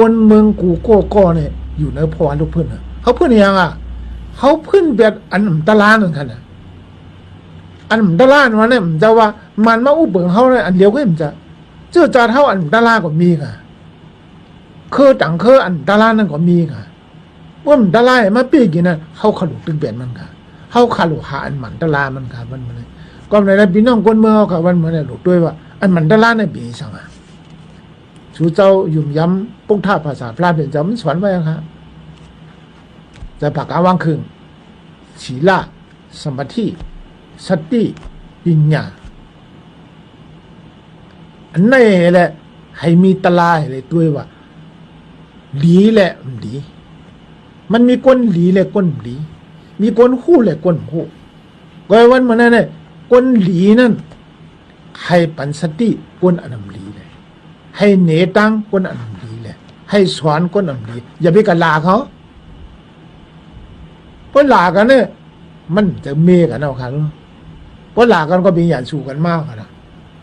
คนเมืองกูโก้ก็เนี่ยอยู่ในพอลูกเพื่อนน่ะเขาเพื่อนยังอะเขาเพื่อนแบบอันนตะลานนั่นค่ะน่ะอันนตะลานมาเนี่ยมันจะว่ามันมาอุบเบิงเขาเนี่ยอันเดียวก็มันจะเจ้าจ่าเท่าอันตะลานก็มีค่ะเคอต่างเคออันตะลานนั่นก็มีค่ะว่ามันตะลานมาปีกินน่ะเขาขลุกตึงเปลี่ยนมันค่ะเขาขลุกหาอันมันตะลานมันค่ะมันมันเลยก็ในนั้นพี่น้องคนเมืองเขาค่ะวันมันเนี่ยหลุดด้วยว่าอันมันตะลานเนี่ยปีสังอะ ชูเจ้ายุ่มย้ำปุ้งท่าภาษาพระเป็นจำมันสอนไว้ยังครับจะผักอาวังคึงฉีละสมาธิสติปัญญาอันนี้แหละให้มีตลาเลยด้วยว่าหลีแหละมันดี มันมีก้นหลีแหละก้นหลีมีก้นหู้แหละก้นหู้ก็วันมันนั่นเนี่ยก้นหลีนั่นให้ปันสติก้นอนนั้นหลี ให้เหนตังคนอันดีเลยให้สอนคนอันดี อย่าไปกันลาเขาเพราะลากันเนี่ยมันจะเมกันเอาครับเพราะลากันก็เป็นอย่างสู้กันมากนะ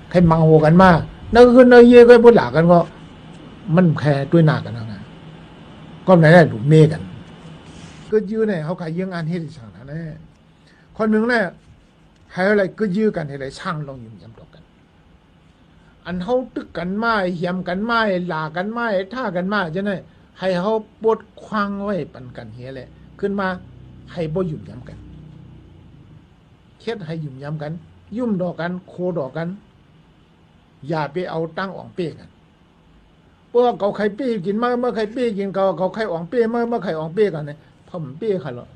ใครมังโหกันมากนั่นก็คือเนยเย่ก็พราะลากันก็ มันแค่ด้วยหน้ากันเอาไงก็ไหนได้ถูกเมกัน ก็ยื้อเนี่ยเขาขายยังงานเฮ็ดสั่งนะเนี่ยคนหนึ่งเนี่ยให้อะไรก็ยื้อกันให้อะไรช่างลองยุ่มยำต่อกัน อันเขาตึกกันมาเหี่ยมกันมาหลากันมาท่ากันมาจะไหนให้เขาปวดคว้างไว้ปันกันเฮียแหละ ขึ้นมาให้บ่ยุ่มย้ำกันเค็ดให้ยุ่มย้ำกัน ยุ่มดอกกันโคดอกกัน อย่าไปเอาตั้งอ่องเป้กันเพราะว่าเขาไข่เป้กินมาเมื่อไข่เป้กินเขาเขาไข่อ่องเป้เมื่อเมื่อไข่อ่องเป้กันเนี่ยพอมันเป้ค่ะหรอก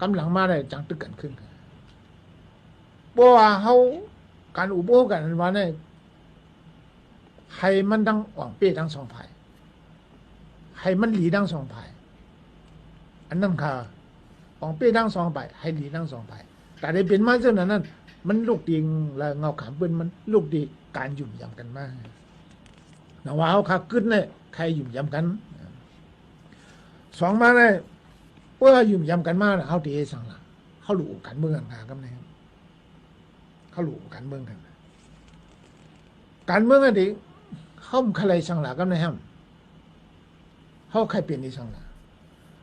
กำลังมาได้จังตึกกันขึ้นกันเพราะว่าเขาการอุโบกันวันนี้ ให้มันดังอ่องเป้ทั้งสองฝ่ายให้มันหลีทั้งสองฝ่ายอันนั้นค่ะอ่องเป้ทั้งสองฝ่ายให้หลีทั้งสองฝ่ายแต่ได้เป็นมาเจ้านั้นนั้น มันลูกดีและเงาขามเปิ้นมันลูกดีการหยุ่มยำกันมากนะว่าเอาขาขึ้นเนี่ยใครหยุ่มยำกันสองมาเนี่ยเพื่อหยุ่มยำกันมากเขาตีสั่งละเขาหลูกันเมืองกันครับเนี่ยเขาหลูกันเมืองกันการเมืองอันนี้ เขาใครสั่งหลากันนะครับเขาใครเปลี่ยนที่สั่งหลา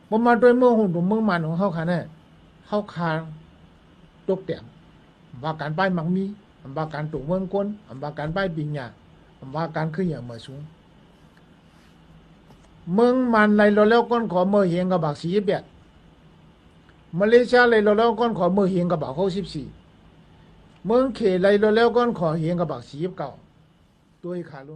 ผมมาด้วยเมืองหุ่นตัวเมืองมันของเขาค่ะเนี่ยเขาคางตกเตี่ยมว่าการป้ายมังมีว่าการตัวเมืองก้นว่าการป้ายปิงหยาว่าการขึ้นอย่างเมื่อสูงเมืองมันในเราแล้วก้นขอเมื่อเฮงกับบักสีเบียดมาเลเซียเลยเราแล้วก้นขอเมื่อเฮงกับบักเขาสิบสี่เมืองเขตเลยเราแล้วก้นขอเฮงกับบักสีเก้าตัวอีกขาลุ